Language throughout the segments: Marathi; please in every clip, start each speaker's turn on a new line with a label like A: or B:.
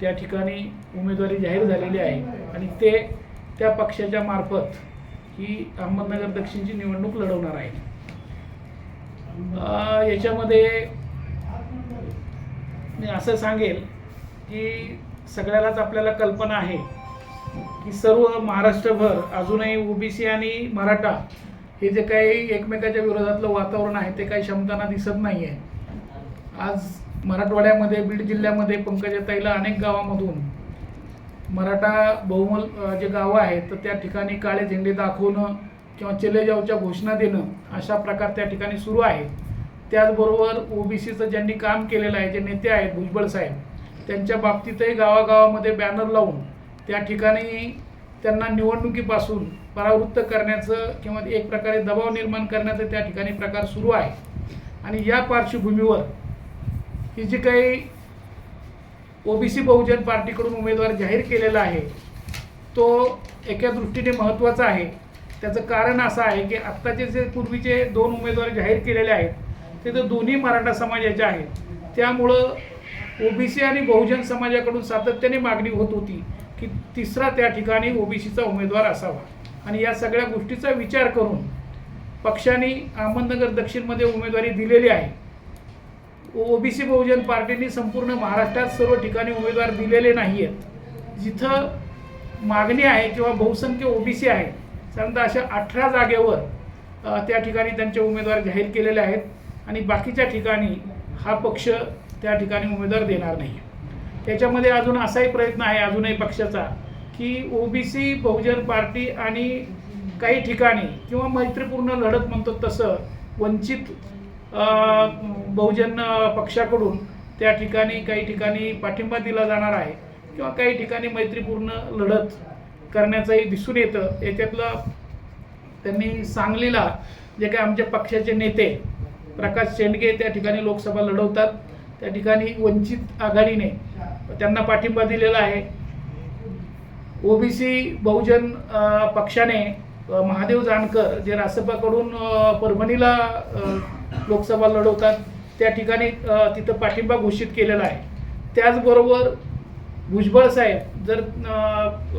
A: त्या ठिकाणी उमेदवारी जाहीर झालेली आहे. आणि ते त्या पक्षाच्या मार्फत ही अहमदनगर दक्षिणची निवडणूक लढवणार आहेत. याच्यामध्ये मी असं सांगेल की सगळ्यालाच आपल्याला कल्पना आहे की सर्व महाराष्ट्रभर अजूनही ओबीसी आणि मराठा हे जे काही एकमेकाच्या विरोधातलं वातावरण आहे ते काही क्षमताना दिसत नाही आहे आज मराठवाड्यामध्ये बीड जिल्ह्यामध्ये पंकजाताईला अनेक गावामधून मराठा बहुमल जे गावं आहेत तर त्या ठिकाणी काळे झेंडे दाखवणं किंवा चले जाऊच्या घोषणा देणं अशा प्रकार त्या ठिकाणी सुरू आहे त्याचबरोबर ओबीसीचं ज्यांनी काम केलेलं आहे जे नेते आहेत भुजबळ साहेब त्यांच्या बाबतीतही गावागावामध्ये बॅनर लावून त्या ठिकाणी त्यांना निवडणुकीपासून परावृत्त करण्याचं किंवा एक प्रकारे दबाव निर्माण करण्याचं त्या ठिकाणी प्रकार सुरू आहे आणि या पार्श्वभूमीवर की जी काही ओबीसी बहुजन पार्टीकडून उमेदवार जाहीर केलेला आहे. तो एका दृष्टीने महत्त्वाचा आहे. त्याचं कारण असं आहे की आत्ताचे जे पूर्वीचे दोन उमेदवार जाहीर केलेले आहेत ते तर दोन्ही मराठा समाजाचे आहेत. त्यामुळं ओबीसी आणि बहुजन समाजाकडून सातत्याने मागणी होत होती की तिसरा त्या ठिकाणी ओबीसीचा उमेदवार असावा. आणि या सगळ्या गोष्टीचा विचार करून पक्षाने अहमदनगर दक्षिणमध्ये उमेदवारी दिलेली आहे. ओबीसी बहुजन पार्टीने संपूर्ण महाराष्ट्रात सर्व ठिकाणी उमेदवार दिलेले नाही आहेत जिथं मागणी आहे किंवा बहुसंख्य ओबीसी आहे साधारणतः अशा अठरा जागेवर त्या ठिकाणी त्यांचे उमेदवार जाहीर केलेले आहेत आणि बाकीच्या ठिकाणी हा पक्ष त्या ठिकाणी उमेदवार देणार नाही. त्याच्यामध्ये अजून असाही प्रयत्न आहे अजूनही पक्षाचा की ओबीसी बहुजन पार्टी आणि काही ठिकाणी किंवा मैत्रीपूर्ण लढत म्हणतो तसं वंचित बहुजन पक्षाकडून त्या ठिकाणी काही ठिकाणी पाठिंबा दिला जाणार आहे किंवा काही ठिकाणी मैत्रीपूर्ण लढत करण्याचंही दिसून येतं. याच्यातलं त्यांनी सांगलीला जे काही आमच्या पक्षाचे नेते प्रकाश शेंडगे त्या ठिकाणी लोकसभा लढवतात त्या ठिकाणी वंचित आघाडीने त्यांना पाठिंबा दिलेला आहे. ओबीसी बहुजन पक्षाने महादेव जानकर जे रासपाकडून परभणीला लोकसभा लढवतात त्या ठिकाणी तिथं पाठिंबा घोषित केलेला आहे. त्याचबरोबर भुजबळ साहेब जर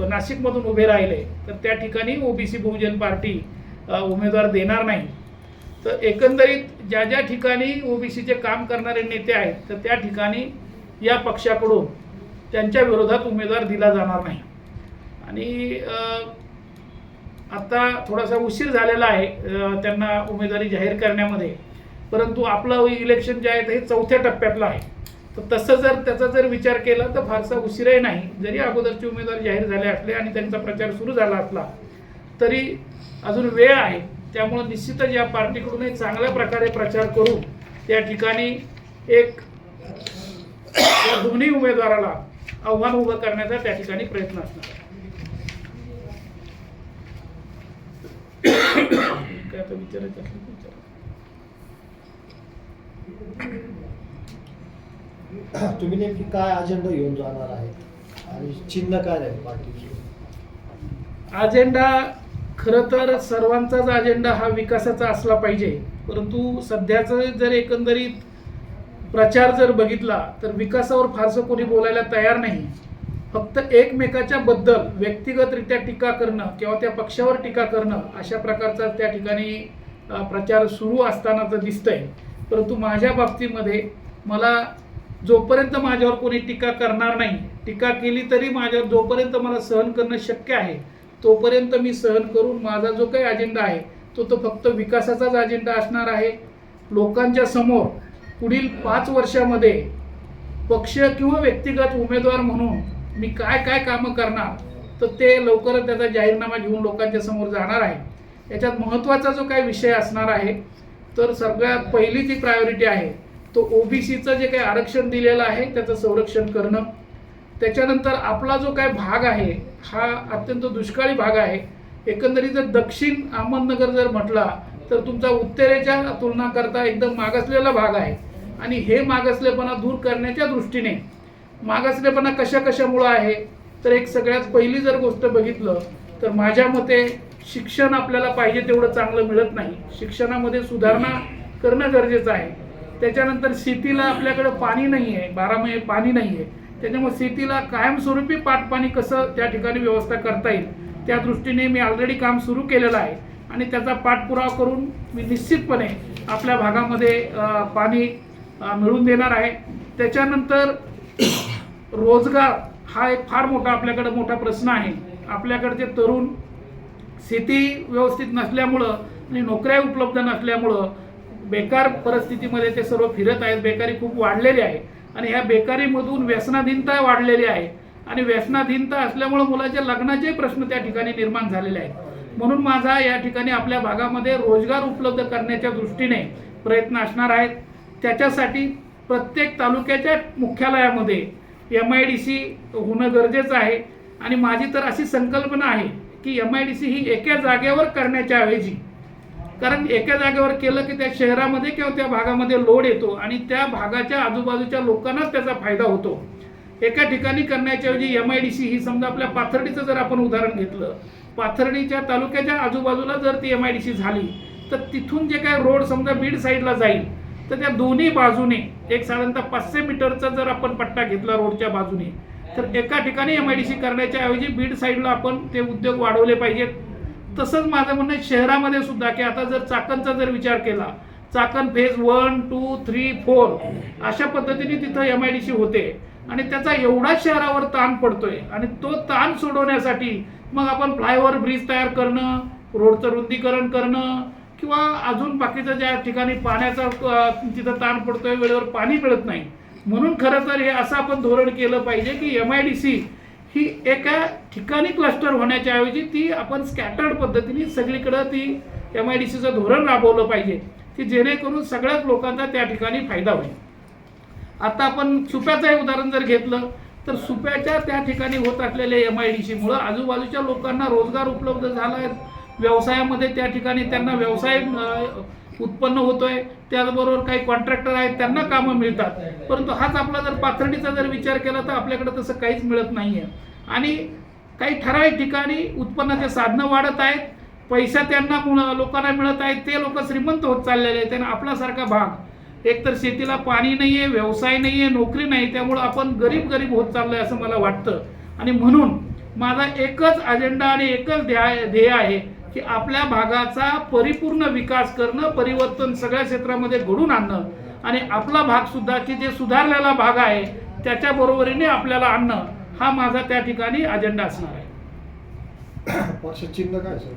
A: नाशिकमधून उभे राहिले तर त्या ठिकाणी ओबीसी बहुजन पार्टी उमेदवार देणार नाही. तर एकंदरीत ज्या ज्या ठिकाणी ओबीसीचे काम करणारे नेते आहेत तर त्या ठिकाणी या पक्षाकडून त्यांच्या विरोधात उमेदवार दिला जाणार नाही. आणि आत्ता आता थोडासा उशीर झालेला आहे त्यांना उमेदवारी जाहीर करण्यामध्ये. परंतु आपलं इलेक्शन जे आहे ते हे चौथ्या टप्प्यातलं आहे. तर तसं जर त्याचा जर विचार केला तर फारसा उशीरही नाही. जरी अगोदरचे उमेदवार जाहीर झाले असले आणि त्यांचा प्रचार सुरू झाला असला तरी अजून वेळ आहे. त्यामुळं निश्चितच या पार्टीकडूनही चांगल्या प्रकारे प्रचार करून त्या ठिकाणी एक या दोन्ही उमेदवाराला आव्हान उभं करण्याचा त्या ठिकाणी प्रयत्न असणार आहे. काय आता विचारायचं असलं तर विचारा.
B: तुम्ही नेमकी काय अजेंडा घेऊन जाणार आहे आणि चिन्ह काय आहे पार्टीचे?
A: अजेंडा खरं तर सर्वांचाच अजेंडा हा विकासाचा असला पाहिजे. परंतु सध्याचं जर एकंदरीत प्रचार जर बघितला तर विकासावर फारसं कोणी बोलायला तयार नाही. फक्त एकमेकाच्या बद्दल व्यक्तिगतरित्या टीका करणं किंवा त्या पक्षावर टीका करणं अशा प्रकारचा त्या ठिकाणी प्रचार सुरू असतानाचं दिसतंय. परंतु माझ्या बाबतीमध्ये मला जोपर्यंत माझ्यावर कोणी टीका करणार नाही टीका केली तरी माझ्यावर जोपर्यंत मला सहन करणं शक्य आहे तोपर्यंत मी सहन करून माझा जो काही अजेंडा आहे तो तो फक्त विकासाचाच अजेंडा असणार आहे. लोकांच्या समोर पुढील पाच वर्षामध्ये पक्ष किंवा व्यक्तिगत उमेदवार म्हणून मी काय काय कामं करणार? तर ते लवकरच त्याचा जाहीरनामा घेऊन लोकांच्या समोर जाणार आहे. याच्यात महत्त्वाचा जो काही विषय असणार आहे तर सगळ्यात पहिली जी प्रायोरिटी आहे तो ओबीसीचं जे काही आरक्षण दिलेलं आहे त्याचं संरक्षण करणं. त्याच्यानंतर आपला जो काय भाग आहे हा अत्यंत दुष्काळी भाग आहे. एकंदरीत जर दक्षिण अहमदनगर जर म्हटला तर तुमचा उत्तरेच्या तुलना करता एकदम मागासलेला भाग आहे. आणि हे मागासलेपणा दूर करण्याच्या दृष्टीने मागासलेपणा कशा कशामुळं आहे? तर एक सगळ्यात पहिली जर गोष्ट बघितलं तर माझ्या मते शिक्षण आपल्याला पाहिजे तेवढं चांगलं मिळत नाही. शिक्षणामध्ये सुधारणा करणं गरजेचं आहे. त्याच्यानंतर शेतीला आपल्याकडं पाणी नाही आहे. बारा महिने पाणी नाही आहे. त्याच्यामुळे शेतीला कायमस्वरूपी पाटपाणी कसं त्या ठिकाणी व्यवस्था करता येईल त्या दृष्टीने मी ऑलरेडी काम सुरू केलेलं आहे. आणि त्याचा पाठपुरावा करून मी निश्चितपणे आपल्या भागामध्ये पाणी मिळवून देणार आहे. त्याच्यानंतर रोजगार हा एक फार मोठा आपल्याकडे मोठा प्रश्न आहे. आपल्याकडचे तरुण शेती व्यवस्थित नसल्यामुळं आणि नोकऱ्या उपलब्ध नसल्यामुळं बेकार परिस्थितीमध्ये ते सर्व फिरत आहेत. बेकारी खूप वाढलेली आहे. आणि ह्या बेकारीमधून व्यसनाधीनता वाढलेली आहे. आणि व्यसनाधीनता असल्यामुळं मुलाच्या लग्नाचे प्रश्न त्या ठिकाणी निर्माण झालेले आहेत. म्हणून माझा या ठिकाणी आपल्या भागामध्ये रोजगार उपलब्ध करण्याच्या दृष्टीने प्रयत्न असणार आहेत. त्याच्यासाठी प्रत्येक तालुक्याच्या मुख्यालयामध्ये एम आय डी सी होणं गरजेचं आहे. आणि माझी तर अशी संकल्पना आहे की एम आय डी सी ही एका जागेवर करण्याच्या ऐवजी कारण एका जागेवर केलं की त्या शहरामध्ये किंवा त्या भागामध्ये लोड येतो आणि त्या भागाच्या आजूबाजूच्या लोकांनाच त्याचा फायदा होतो. एका ठिकाणी करण्याच्याऐवजी एम आय डी सी ही समजा आपल्या पाथर्डीचं जर आपण उदाहरण घेतलं पाथर्डीच्या तालुक्याच्या आजूबाजूला जर ती एम आय डी सी झाली तर तिथून जे काय रोड समजा बीड साईडला जाईल तर त्या दोन्ही बाजूने एक साधारणतः पाचशे मीटरचा जर आपण पट्टा घेतला रोडच्या बाजूने तर एका ठिकाणी एम आय डी सी करण्याच्या ऐवजी बीड साईडला आपण ते उद्योग वाढवले पाहिजेत. तसंच माझं म्हणणं आहे शहरामध्ये सुद्धा की आता जर चाकणचा जर विचार केला Chakan phase one two three four अशा पद्धतीने तिथं एम आय डी सी होते. आणि त्याचा एवढा शहरावर ताण पडतोय आणि तो ताण सोडवण्यासाठी मग आपण फ्लायओव्हर ब्रिज तयार करणं रोडचं रुंदीकरण करणं किंवा अजून बाकीचं ज्या ठिकाणी पाण्याचा तिथं ताण पडतोय वेळेवर पाणी मिळत नाही. म्हणून खरं तर हे असं आपण धोरण केलं पाहिजे की एम आय डी सी ही एका ठिकाणी क्लस्टर होण्याच्या ऐवजी ती आपण स्कॅटर्ड पद्धतीने सगळीकडं ती एम आय डी सीचं धोरण राबवलं पाहिजे की जेणेकरून सगळ्याच लोकांचा त्या ठिकाणी फायदा होईल. आता आपण सुप्याचं उदाहरण जर घेतलं तर सुप्याच्या त्या ठिकाणी होत असलेल्या एम आय डी सीमुळं आजूबाजूच्या लोकांना रोजगार उपलब्ध झाला आहे व्यवसायामध्ये त्या ठिकाणी त्यांना व्यवसाय उत्पन्न होतोय. त्याचबरोबर काही कॉन्ट्रॅक्टर आहेत त्यांना कामं मिळतात. परंतु हाच आपला जर पाथर्डीचा जर विचार केला तर आपल्याकडे तसं काहीच मिळत नाही आहे आणि काही ठराविक ठिकाणी उत्पन्नाचे साधनं वाढत आहेत. पैसा त्यांना लोकांना मिळत आहेत. ते लोक श्रीमंत होत चाललेले आहेत. त्यांना आपल्यासारखा भाग. एकतर शेतीला पाणी नाही आहे व्यवसाय नाही आहे नोकरी नाही. त्यामुळं आपण गरीब गरीब होत चाललोय असं मला वाटतं. आणि म्हणून माझा एकच अजेंडा आणि एकच ध्येय ध्येय आहे की आपल्या भागाचा परिपूर्ण विकास करणं परिवर्तन सगळ्या क्षेत्रामध्ये घडून आणणं आणि आपला भाग सुद्धा की जे सुधारलेला भाग आहे त्याच्या बरोबरीने आपल्याला आणणं हा माझा त्या ठिकाणी अजेंडा असणार आहे.
B: पक्ष चिन्ह काय सर?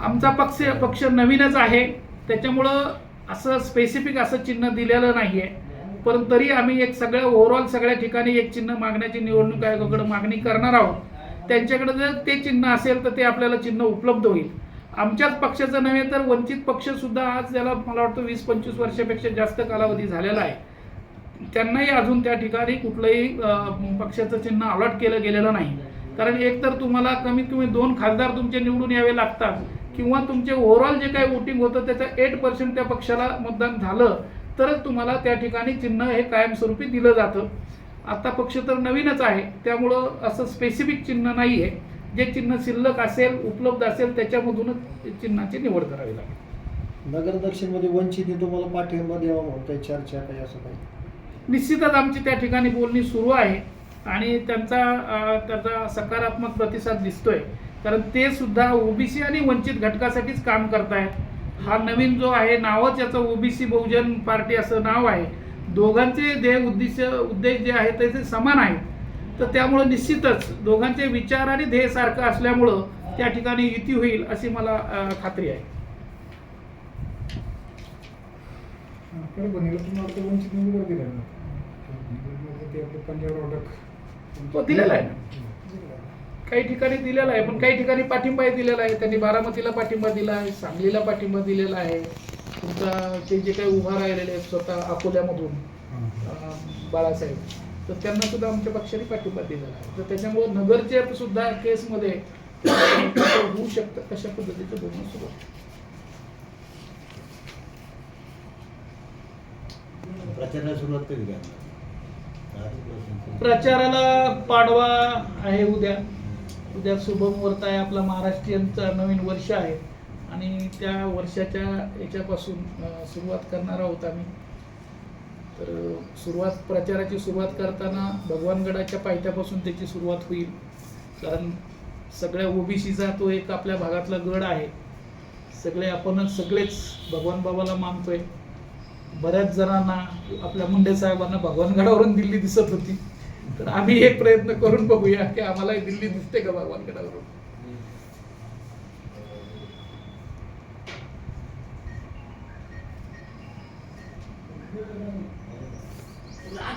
A: आमचा पक्ष पक्ष नवीनच आहे. त्याच्यामुळं असं स्पेसिफिक असं चिन्ह दिलेलं नाही आहे पण तरी आम्ही एक सगळ्या ओव्हरऑल सगळ्या ठिकाणी एक चिन्ह मागण्याची निवडणूक आयोगाकडे मागणी करणार आहोत. त्यांच्याकडे जर ते चिन्ह असेल तर ते आपल्याला चिन्ह उपलब्ध होईल. आमच्याच पक्षाचं नव्हे तर वंचित पक्षसुद्धा आज त्याला मला वाटतं वीस पंचवीस वर्षापेक्षा जास्त कालावधी झालेला आहे. त्यांनाही अजून त्या ठिकाणी कुठलंही पक्षाचं चिन्ह अलॉट केलं गेलेलं नाही. कारण एकतर तुम्हाला कमीत कमी दोन खासदार तुमचे निवडून यावे लागतात किंवा तुमचे ओव्हरऑल जे काही वोटिंग होतं त्याचं एट पर्सेंट त्या पक्षाला मतदान झालं तरच तुम्हाला त्या ठिकाणी चिन्ह हे कायमस्वरूपी दिलं जातं. आता पक्ष तर नवीनच आहे. त्यामुळं असं स्पेसिफिक चिन्ह नाही आहे जे चिन्ह शिल्लक असेल उपलब्ध असेल त्याच्यामधूनच चिन्हाची निवड करावी लागेल.
B: नगर दक्षिणमध्ये वंचितने तुम्हाला पाठिंबा द्यावा म्हणून काही चर्चा काही असं काही?
A: निश्चितच आमची त्या ठिकाणी बोलणी सुरू आहे. आणि त्यांचा त्याचा सकारात्मक प्रतिसाद दिसतोय. कारण ते सुद्धा ओबीसी आणि वंचित घटकासाठीच काम करतायत. हा नवीन जो आहे नावच याचं ओबीसी बहुजन पार्टी असं नाव आहे. दोघांचे ध्येय उद्देश उद्देश जे आहेत ते समान आहेत. तर त्यामुळं निश्चितच दोघांचे विचार आणि ध्येय सारखं असल्यामुळं त्या ठिकाणी युती होईल अशी मला खात्री आहे.
C: ते
A: तो दिलेला आहे ना? काही ठिकाणी दिलेला आहे पण काही ठिकाणी पाठिंबाही दिलेला आहे. त्यांनी बारामतीला पाठिंबा दिला आहे सांगलीला पाठिंबा दिलेला आहे. तुमचा ते जे काही उभा राहिलेले आहेत स्वतः अकोल्यामधून बाळासाहेब तर त्यांना सुद्धा आमच्या पक्षाने पाठिंबा दिलेला आहे. तर त्याच्यामुळे नगरच्या सुद्धा केसमध्ये होऊ शकतं कशा पद्धतीचं बोलणं सुरू आहे.
D: प्रचाराला सुरुवात कधी
A: प्रचाराला पाडवा आहे उद्या. उद्या शुभम व्रत आहे. आपला महाराष्ट्रीयनचा नवीन वर्ष आहे. आणि त्या वर्षाच्या याच्यापासून सुरुवात करणार आहोत आम्ही. तर सुरुवात प्रचाराची सुरुवात करताना भगवानगडाच्या पायथ्यापासून त्याची सुरुवात होईल. कारण सगळ्या ओबीसीचा तो एक आपल्या भागातला गड आहे. सगळे आपणच सगळेच भगवान बाबाला मानतोय. बऱ्याच जणांना आपल्या मुंडे साहेबांना भगवानगडावरून दिल्ली दिसत होती. तर आम्ही एक प्रयत्न करून बघूया की आम्हाला दिल्ली दिसते का भगवानगडावरून?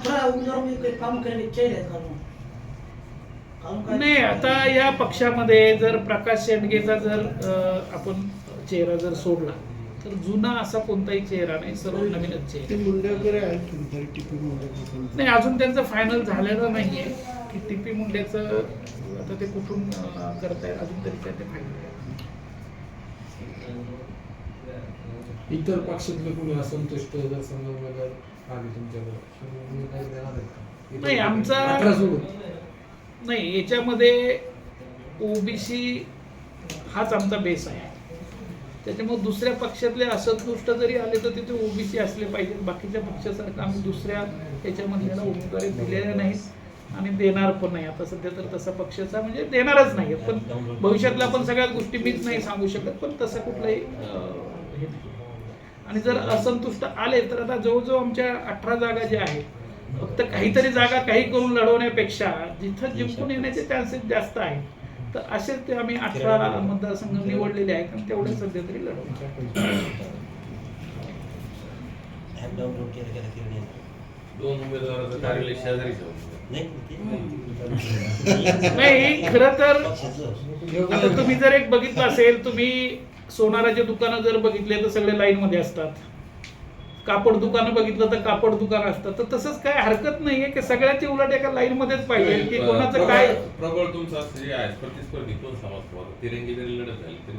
E: अठरा उमेदवार चेहरे
A: नाही आता या पक्षामध्ये जर प्रकाश शेंडगेचा जर आपण चेहरा जर सोडला तर जुना असा कोणताही चेहरा नाही सर्व नवीनच चेहरा. नाही अजून त्यांचं फायनल झालेलं नाहीये. की टीपी मुंडेचं आता ते कुठून करतायत अजून तरी काय ते फायनल
C: इतर पक्षातले कोणी असंतुष्ट जर समजा उमेदवार आले तुमच्याकडे
A: नाही, आमचा- नाही याच्यामध्ये ओबीसी हाच आमचा बेस आहे. त्याच्यामुळे दुसऱ्या पक्षातले असंतुष्ट जरी आले तर तिथे ओबीसी असले पाहिजेत. बाकीच्या पक्षासारखं आम्ही दुसऱ्या याच्यामधल्याला उमेदवारी दिलेल्या नाहीत आणि देणार पण नाही. आता सध्या तर तसा पक्षाचा म्हणजे देणारच नाही पण भविष्यातल्या आपण सगळ्याच गोष्टी मीच नाही सांगू शकत. पण तसं कुठलंही हे नाही. आणि जर असंतुष्ट आले तर आता जवळजवळ आमच्या अठरा जागा ज्या आहेत फक्त काहीतरी जागा काही करून लढवण्यापेक्षा जिथं जिंकून येण्याचे चान्सेस जास्त आहेत तर असेच ते आम्ही अठरा मतदारसंघ निवडलेले आहेत आणि तेवढे सध्या तरी
D: केलं
F: दोन उमेदवाराचं कार्यालय शेजारी
D: नाही
A: खरं तर तुम्ही जर एक बघितलं असेल तुम्ही सोनाराचे दुकानं जर बघितले तर सगळे लाईन मध्ये असतात. कापड दुकानं बघितलं तर कापड दुकान असतात. तर तसंच काय हरकत नाहीये की सगळ्याची उलट एका लाईन मध्येच पाहिजे की कोणाचं काय
F: प्रबळ तुमचं असं जे आहे. प्रतिस्पर्धी कोण समाज तिरंगी जरी लढत झाली तरी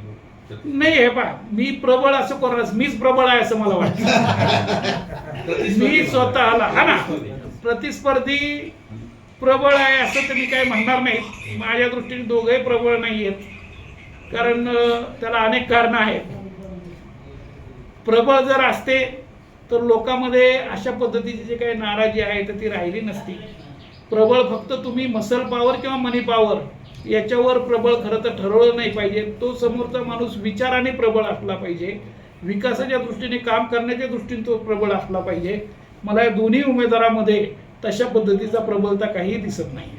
F: प्रति-
A: नाही हे पा मी प्रबळ असं कोणाच मीच प्रबळ आहे असं मला वाटतं. मी स्वतःला हा ना.
F: प्रतिस्पर्धी.
A: प्रतिस्पर्धी प्रबळ आहे असं तर मी काय म्हणणार नाही. माझ्या दृष्टीने दोघंही प्रबळ नाही आहेत कारण त्याला अनेक कारणं आहेत. प्रबळ जर असते तर लोकांमध्ये अशा पद्धतीची जी काही नाराजी आहे तर ती राहिली नसती. प्रबळ फक्त तुम्ही मसल पॉवर किंवा मनी पॉवर याच्यावर प्रबळ खरं तर ठरवलं नाही पाहिजे. तो समोरचा माणूस विचाराने प्रबळ असला पाहिजे. विकासाच्या दृष्टीने काम करण्याच्या दृष्टीने तो प्रबळ असला पाहिजे. मला या दोन्ही उमेदवारामध्ये तशा पद्धतीचा प्रबलता काही दिसत नाही.